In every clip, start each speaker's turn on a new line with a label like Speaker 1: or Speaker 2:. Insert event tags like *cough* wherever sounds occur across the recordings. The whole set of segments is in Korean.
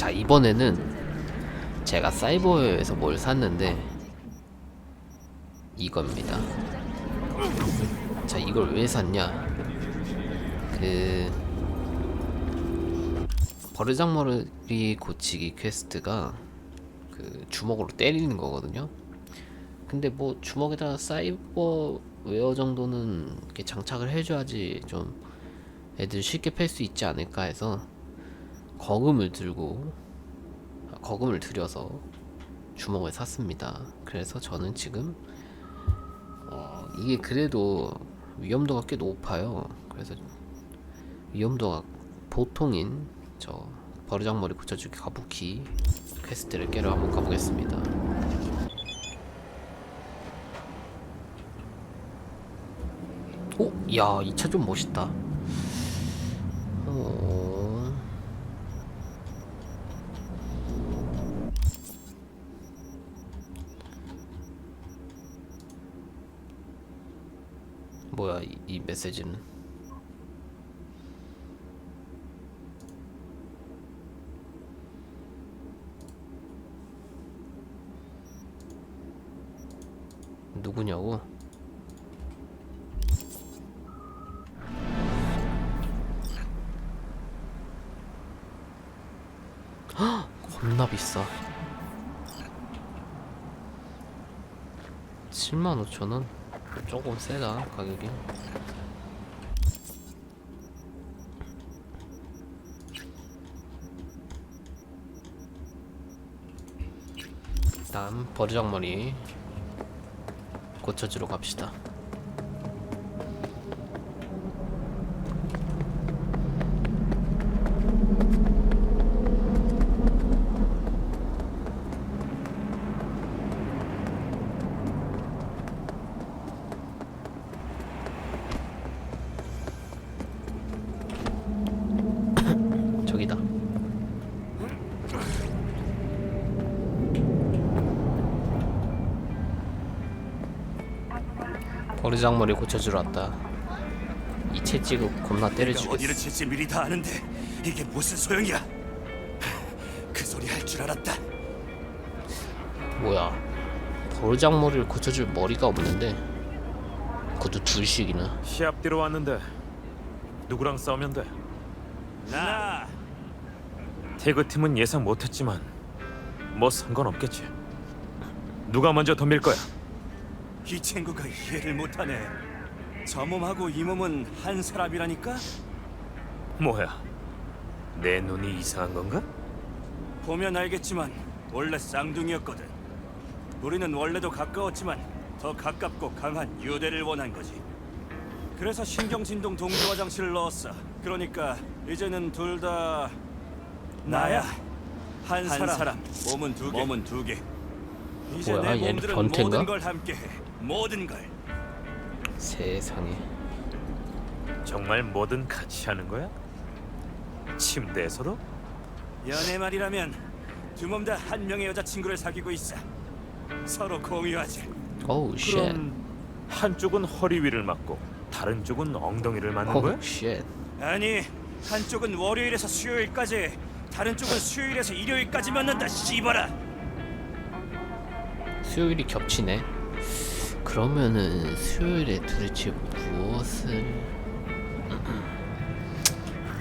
Speaker 1: 자 이번에는 제가 사이버에서 뭘 샀는데 이겁니다. 자 이걸 왜 샀냐? 그 버르장머리 고치기 퀘스트가 그 주먹으로 때리는 거거든요. 근데 뭐 주먹에다 사이버 웨어 정도는 이렇게 장착을 해줘야지 좀 애들 쉽게 팰 수 있지 않을까 해서 거금을 들고 아, 거금을 들여서 주먹을 샀습니다. 그래서 저는 지금 어, 이게 그래도 위험도가 꽤 높아요. 그래서 위험도가 보통인 저 버르장머리 고쳐주기 가부키 퀘스트를 깨러 한번 가보겠습니다. 오, 야, 이 차 좀 멋있다. 어... 뭐야, 이, 이 메시지는? 누구냐고? 겁나 비싸 75,000원? 조금 세다 가격이. 다음 버르장머리 고쳐주러 갑시다 버르장머리 고쳐주러 왔다 이 채찍을 겁나
Speaker 2: 내가 어디를
Speaker 1: 때려주겠어
Speaker 2: 칠지 미리 다 아는데 이게 무슨 소용이야? 그 소리 할 줄 알았다.
Speaker 1: 뭐야 버르장머리를 고쳐줄 머리가 없는데 그것도 둘씩이나
Speaker 3: 시합 뛰러 왔는데 누구랑 싸우면 돼?
Speaker 2: 나
Speaker 3: 태그 팀은 예상 못했지만 뭐 상관없겠지. 누가 먼저 덤빌 거야?
Speaker 2: 이 친구가 이해를 못하네. 저 몸하고 이 몸은 한 사람이라니까?
Speaker 3: 뭐야? 내 눈이 이상한 건가?
Speaker 2: 보면 알겠지만 원래 쌍둥이였거든. 우리는 원래도 가까웠지만 더 가깝고 강한 유대를 원한 거지. 그래서 신경진동 동조 화 장치를 넣었어. 그러니까 이제는 둘 다 나야. 한, 사람. 몸은 두 개. 몸은 두 개. 이제
Speaker 1: 뭐야,
Speaker 2: 내
Speaker 1: 얘는
Speaker 2: 몸들은
Speaker 1: 변태인가?
Speaker 2: 모든 걸 함께해. 모든 걸.
Speaker 1: 세상에
Speaker 3: 정말 뭐든 같이 하는 거야? 침대에서도?
Speaker 2: 연애 말이라면 두 몸 다 한 명의 여자친구를 사귀고 있어. 서로 공유하지.
Speaker 1: 오우 쉣
Speaker 3: 그럼 한쪽은 허리 위를 맞고 다른 쪽은 엉덩이를 맞는 거야?
Speaker 1: 오우 쉣
Speaker 2: 아니 한쪽은 월요일에서 수요일까지 다른 쪽은 수요일에서 일요일까지 맞는다 씨발아
Speaker 1: 수요일이 겹치네 그러면은 수요일에 도대체 무엇을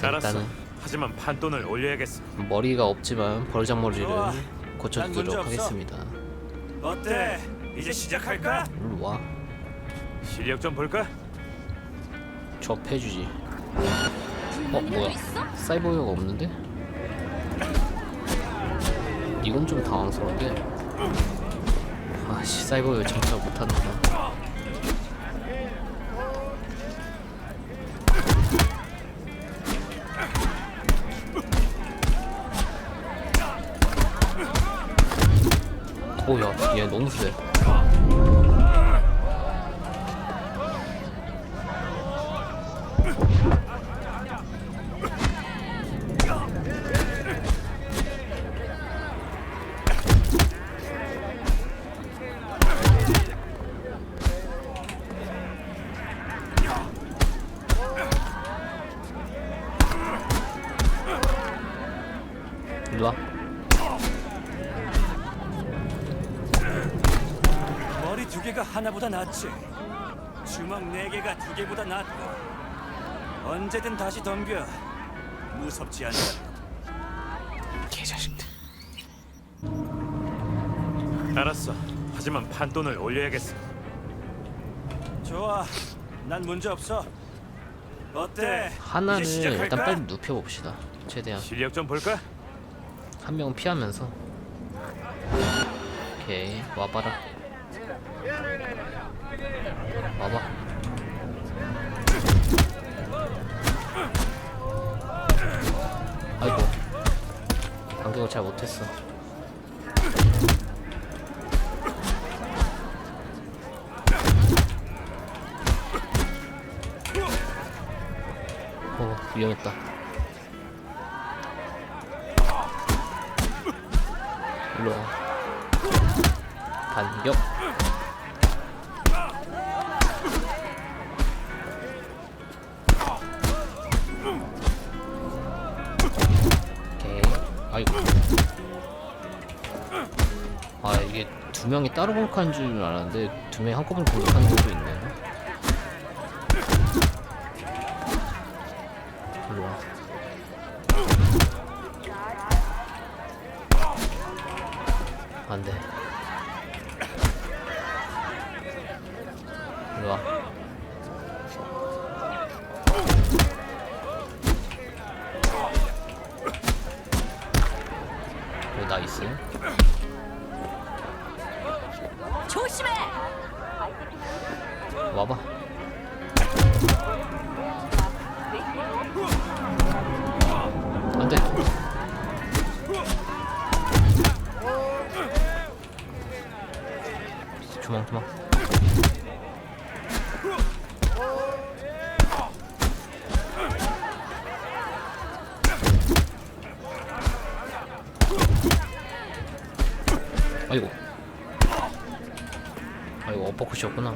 Speaker 3: 알았어.
Speaker 1: 일단은
Speaker 3: 하지만 판돈을 올려야겠어.
Speaker 1: 머리가 없지만 버르장머리를
Speaker 2: 좋아. 난 문제
Speaker 1: 고쳐주도록
Speaker 2: 없어.
Speaker 1: 하겠습니다
Speaker 2: 어때 이제 시작할까?
Speaker 1: 일로 와
Speaker 3: 실력 좀 볼까?
Speaker 1: 접해주지 어 뭐야 사이버웨어가 없는데? 이건 좀 당황스러운데 아씨 사이버웨어 장착 못하는구나. 오야 얘 너무 세
Speaker 2: 낫지. 주먹 네 개가 두 개보다 낫고. 언제든 다시 덤벼. 무섭지 않다.
Speaker 1: 개자식들.
Speaker 3: 알았어. 하지만 판돈을 올려야겠어.
Speaker 2: 좋아. 난 문제 없어. 어때?
Speaker 1: 하나를
Speaker 2: 이제 시작할까?
Speaker 1: 일단 빨리 눕혀 봅시다. 최대한
Speaker 3: 실력 좀 볼까?
Speaker 1: 한 명은 피하면서. 오케이 와봐라. 와봐. 아이고 간격을 잘 못했어. 어 위험했다. 일로 와. 반격. 두 명이 따로 공격하는 줄 알았는데 두 명이 한꺼번에 공격하는 것도 있네. 일로 와. 안 돼. 일로 와. 오, 나이스.
Speaker 4: 조심해!
Speaker 1: 와봐. 안 돼. 도망, 도망. 아이고. 아이고, 어퍼컷이었구나.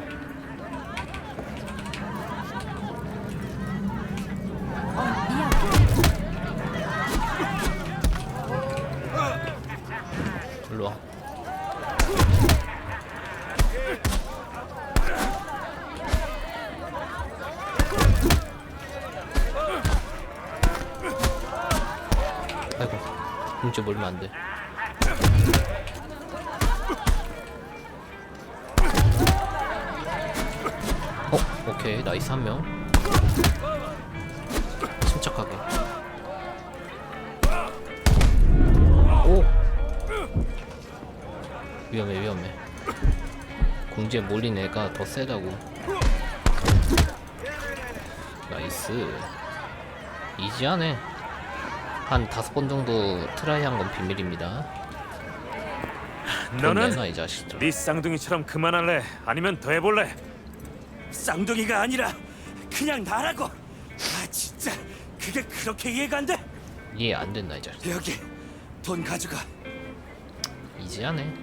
Speaker 1: 일로 와. 아이고, 공지 몰면 안 돼. 나이스 한 명. 침착하게. 오! 위험해 위험해 공지에 몰린 애가 더 세다고 나이스 이지하네 한 다섯 번 정도 트라이 한 건 비밀입니다 돈
Speaker 3: 너는
Speaker 1: 내놔 이 자식들
Speaker 3: 네 쌍둥이처럼 그만할래? 아니면 더 해볼래?
Speaker 2: 쌍둥이가 아니라 그냥 나라고. 아 진짜 그게 그렇게 이해가 안 돼?
Speaker 1: 이해 안 된다 이 자식
Speaker 2: 여기 돈 가져가.
Speaker 1: 이지하네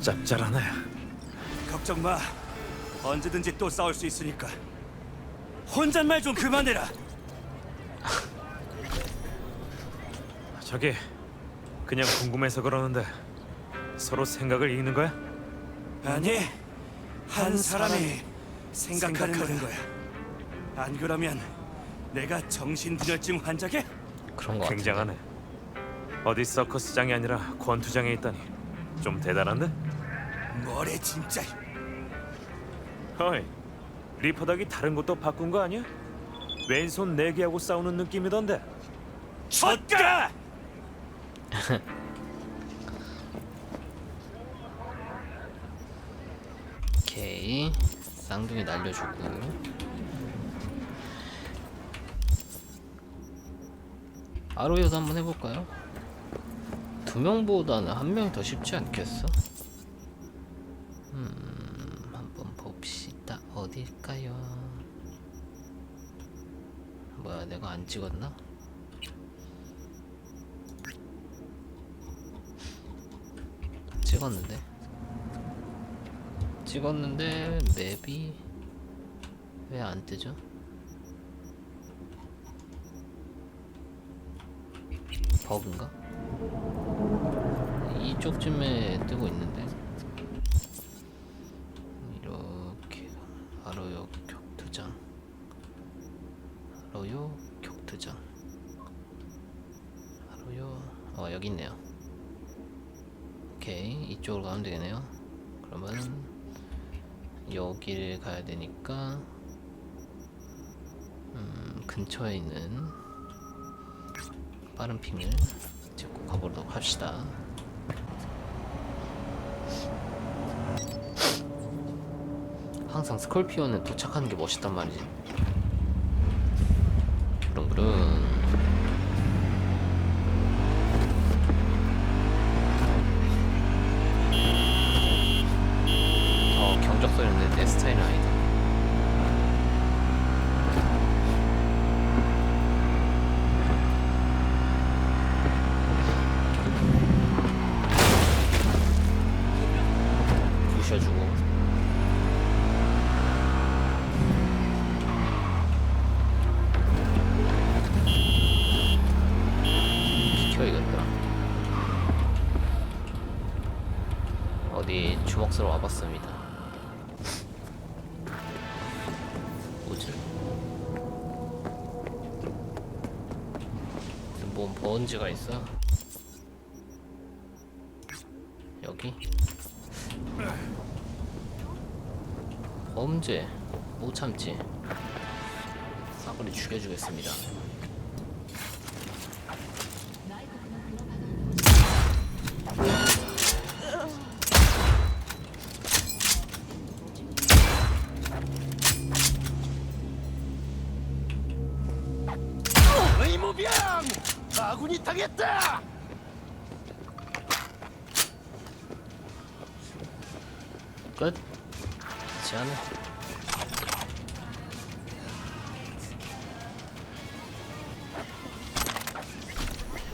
Speaker 3: 짭짤하네.
Speaker 2: 걱정 마. 언제든지 또 싸울 수 있으니까. 혼잣말 좀 그만해라.
Speaker 3: 저기 그냥 궁금해서 그러는데 서로 생각을 읽는 거야?
Speaker 2: 아니, 한 사람이 생각하는, 거야. 안 그러면 내가 정신분열증 환자게?
Speaker 1: 그런 거 같은데
Speaker 3: 굉장하네. 어디 서커스장이 아니라 권투장에 있다니 좀 대단한데?
Speaker 2: 뭐래 진짜.
Speaker 3: 어이, 리퍼닥이 다른 것도 바꾼 거 아니야? 왼손 네 개하고 싸우는 느낌이던데.
Speaker 2: 젖가! *laughs*
Speaker 1: 오케이 쌍둥이 날려주고 아로이어도 한번 해볼까요? 두 명보다는 한 명이 더 쉽지 않겠어? 음 한번 봅시다 어딜까요? 뭐야 내가 안 찍었나? 찍었는데 찍었는데 맵이 왜 안 뜨죠? 버그인가? 이쪽쯤에 뜨고 있는데 이렇게 아로요 격투장. 아로요 격투장. 아로요 어 여기 있네요. 오케이. 이쪽으로 가면 되겠네요. 그러면 여기를 가야 되니까 음, 근처에 있는 빠른 핑을 찍고 가보도록 합시다. 항상 스콜피오는 도착하는 게 멋있단 말이지. 부릉부릉. 주먹스러 와봤습니다 뭐지? 뭔 번지가 있어? 여기? 범죄 못 참지 싸그리 죽여주겠습니다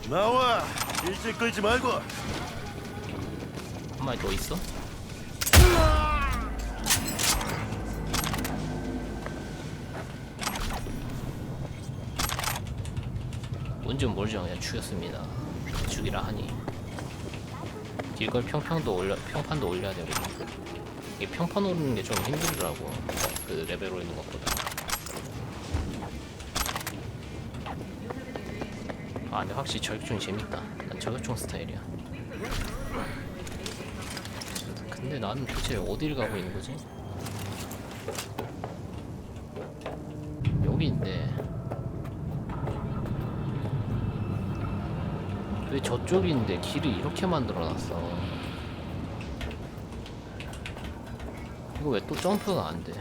Speaker 5: 나와! 일찍 끌지 말고!
Speaker 1: 한 마리 더 있어? 뭔지 모르죠 그냥 죽였습니다 죽이라 하니 이걸 평평도 올려 평판도 올려야 되고 이게 평판 오르는 게 좀 힘들더라고 그 레벨 올리는 것보다 아 근데 확실히 저격총 재밌다 난 저격총 스타일이야 근데 나는 도대체 어딜 가고 있는 거지? 여기인데 왜 저쪽인데 길을 이렇게 만들어놨어? 이거 왜 또 점프가 안 돼?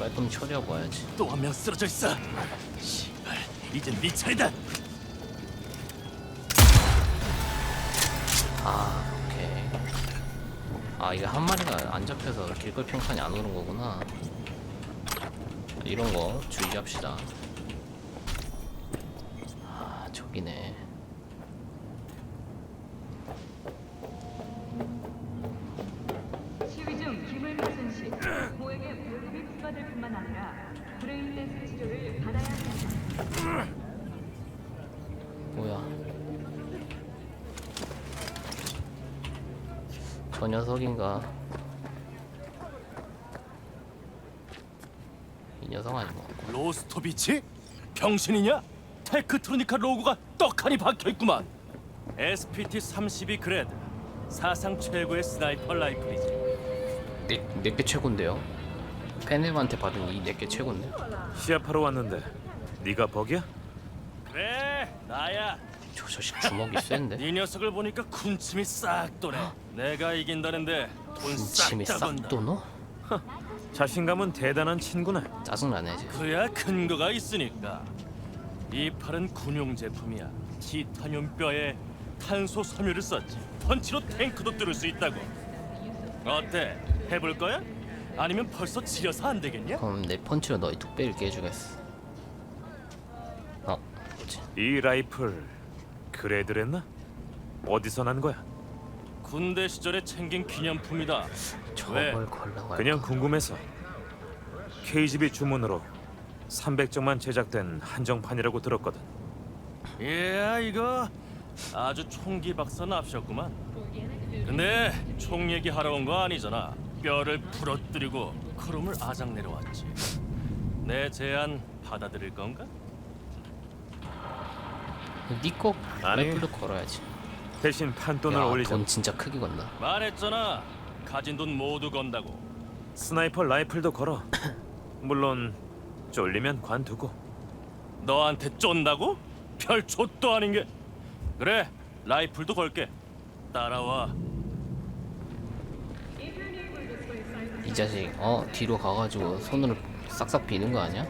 Speaker 1: 말끔 처리하고 와야지.
Speaker 5: 또 한 명 쓰러져 있어! 씨발, 이젠 네 차례다!
Speaker 1: 아, 오케이. 아, 이게 한 마리가 안 잡혀서 길걸 평판이 안 오는 거구나. 이런 거 주의합시다. 아, 저기네.
Speaker 6: 시위 중 김을무슨 씨 고액의 벌금이 부과될 뿐만 아니라 브레인 댄스 치료를 받아야 합니다.
Speaker 1: 뭐야? 저 녀석인가? 이 녀석 아니고.
Speaker 5: 로스토비치? 병신이냐? 테크트로니카 로고가 떡하니 박혀있구만! SPT-32 그레드 사상 최고의 스나이퍼 라이플이지
Speaker 1: 네, 내게 최고인데요? 팬님한테 받은 이 내게 최고인데?
Speaker 3: 시합하러 왔는데 네가 버기야?
Speaker 5: 그래 나야
Speaker 1: 저 자식 주먹이 센데?
Speaker 5: 네 녀석을 보니까 군침이 싹 도네 내가 이긴다는데 돈싹
Speaker 1: 침이 싹
Speaker 5: 짜본다
Speaker 1: 도노?
Speaker 3: 자신감은 대단한 친구네.
Speaker 1: 짜증나네 이제
Speaker 5: 그야 근거가 있으니까 이 팔은 군용 제품이야 티타늄 뼈에 탄소 섬유를 썼지 펀치로 탱크도 뚫을 수 있다고 어때? 해볼 거야? 아니면 벌써 지려서 안 되겠냐?
Speaker 1: 그럼 내 펀치로 너희 뚝배기를 깨주겠어 어 뭐지
Speaker 3: 이 라이플 그레드랬나? 어디서 난 거야?
Speaker 5: 군대 시절에 챙긴 기념품이다. 왜?
Speaker 1: 저걸 할까?
Speaker 3: 그냥 궁금해서 KGB 주문으로 300정만 제작된 한정판이라고 들었거든.
Speaker 5: 예, 이거 아주 총기 박사 납셨구만. 근데 총 얘기하러 온 거 아니잖아. 뼈를 부러뜨리고 크롬을 아작 내려왔지. 내 제안 받아들일 건가?
Speaker 1: 니꺼
Speaker 3: 아니.
Speaker 1: 라이플도 걸어야지
Speaker 3: 대신 판돈을
Speaker 1: 야,
Speaker 3: 올리자.
Speaker 1: 돈 진짜 크게 건다
Speaker 5: 말했잖아. 가진 돈 모두 건다고.
Speaker 3: 스나이퍼 라이플도 걸어. *coughs* 물론 쫄리면 관두고.
Speaker 5: 너한테 쫀다고? 별 좆도 아닌 게. 그래, 라이플도 걸게. 따라와.
Speaker 1: 이 자식 어 뒤로 가가지고 손으로 싹싹 비는 거 아니야?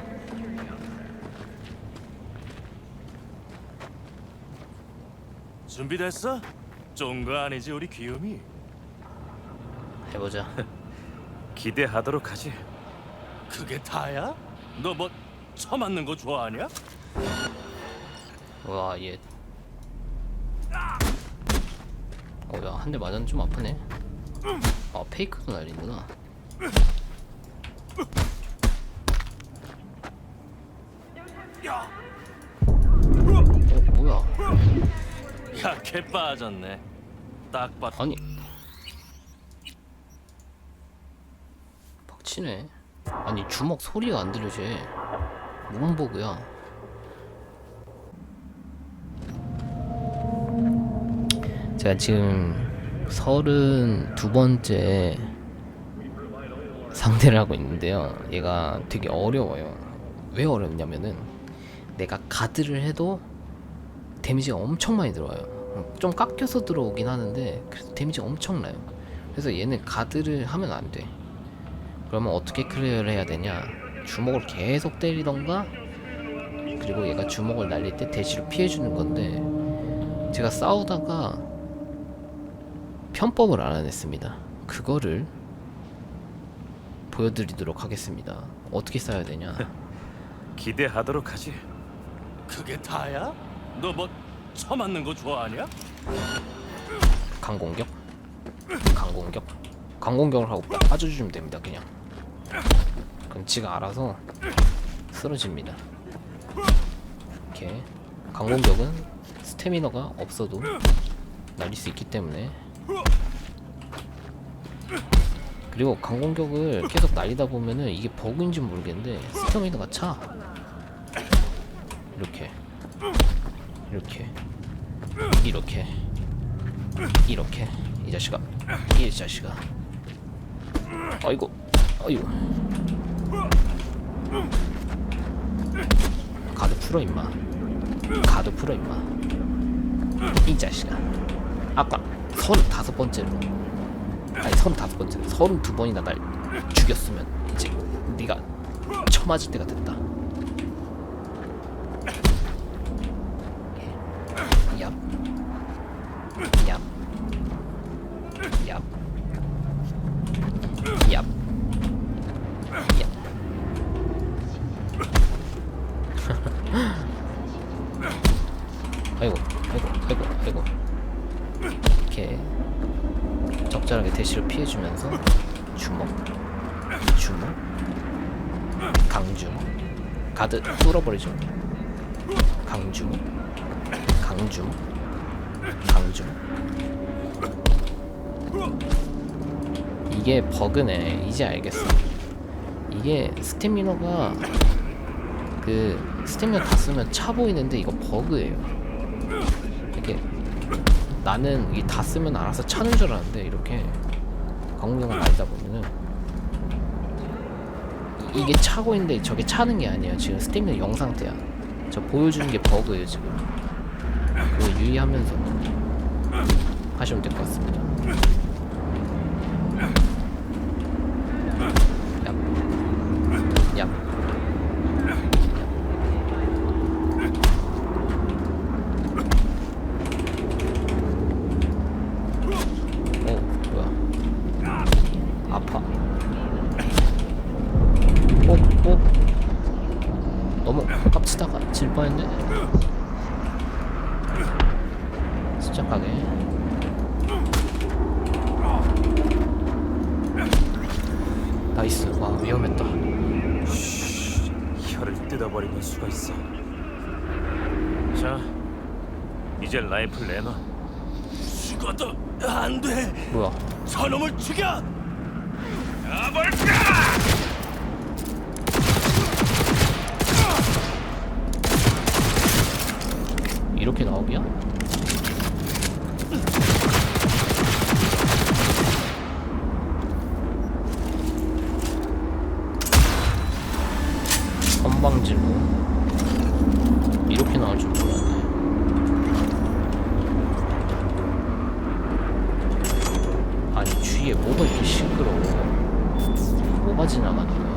Speaker 5: 준비됐어? 쫀거 아니지 우리 귀요미?
Speaker 1: 해보자 *laughs*
Speaker 3: 기대하도록 하지.
Speaker 5: 그게 다야? 너 뭐 처맞는 거 좋아하냐?
Speaker 1: 와 얘 어야 한 대 맞았는데 좀 아프네 아 페이크도 날리는구나 야,
Speaker 5: 개 빠졌네. 딱 봐.
Speaker 1: 아니. 빡치네. 아니 주먹 소리가 안 들려져 뭔 버그야? 제가 지금 서른 두 번째 상대를 하고 있는데요. 얘가 되게 어려워요. 왜 어렵냐면은 내가 가드를 해도 데미지가 엄청 많이 들어와요. 어, 좀 깎여서 들어오긴 하는데 그래도 데미지가 엄청나요. 그래서 얘는 가드를 하면 안 돼. 그러면 어떻게 클리어를 해야 되냐? 주먹을 계속 때리던가 그리고 얘가 주먹을 날릴 때 대시로 피해주는 건데 제가 싸우다가 편법을 알아냈습니다. 그거를 보여드리도록 하겠습니다. 어떻게 싸야 되냐? *laughs*
Speaker 3: 기대하도록 하지.
Speaker 5: 그게 다야? 너 뭐 처맞는 거 좋아하냐?
Speaker 1: 강공격? 강공격? 강공격을 하고 빠져주면 됩니다 그냥. 그럼 지가 알아서 쓰러집니다. 이렇게. 강공격은 스태미너가 없어도 날릴 수 있기 때문에. 그리고 강공격을 계속 날리다 보면은 이게 버그인지 모르겠는데 스태미너가 차 이렇게 이렇게. 이렇게. 이렇게. 이 자식아. 이 자식아. 아이고. 아이고. 가드 풀어 임마. 가드 풀어 임마. 이 자식아. 아까 서른 다섯 번째로. 아니 서른 다섯 번째로. 서른 두 번이나 날 죽였으면 이제 네가 처맞을 때가 됐다 아이고, 아이고, 아이고. 이렇게 적절하게 대시를 피해주면서 주먹, 주먹, 강주먹, 가드 뚫어버리죠. 강주먹, 강주먹. 강주 이게 버그네 이제 알겠어 이게 스태미너가 그 스태미너 다 쓰면 차 보이는데 이거 버그예요 나는 이다 쓰면 알아서 차는 줄 알았는데 이렇게 강공격을 날다 보면은 이- 이게 차고 있는데 저게 차는 게 아니에요. 지금 스태미너 영 상태야. 저 보여주는 게 버그예요 지금. 그거 유의하면서 하시면 될 것 같습니다. 얍. 얍. 오, 뭐야. 위험했네. 침착하게. 나이스. 와 위험했다.
Speaker 3: 혀를 뜯어버리는 수가 있어. 자, 이제 라이플 내놔.
Speaker 5: 죽어도 안 돼.
Speaker 1: 뭐야?
Speaker 5: 저놈을 죽여.
Speaker 1: 이렇게 나오기야? 건방질로 이렇게 나올 줄 몰랐네. 아니 주위에 뭐가 이렇게 시끄러워? 뭐가 지나가는?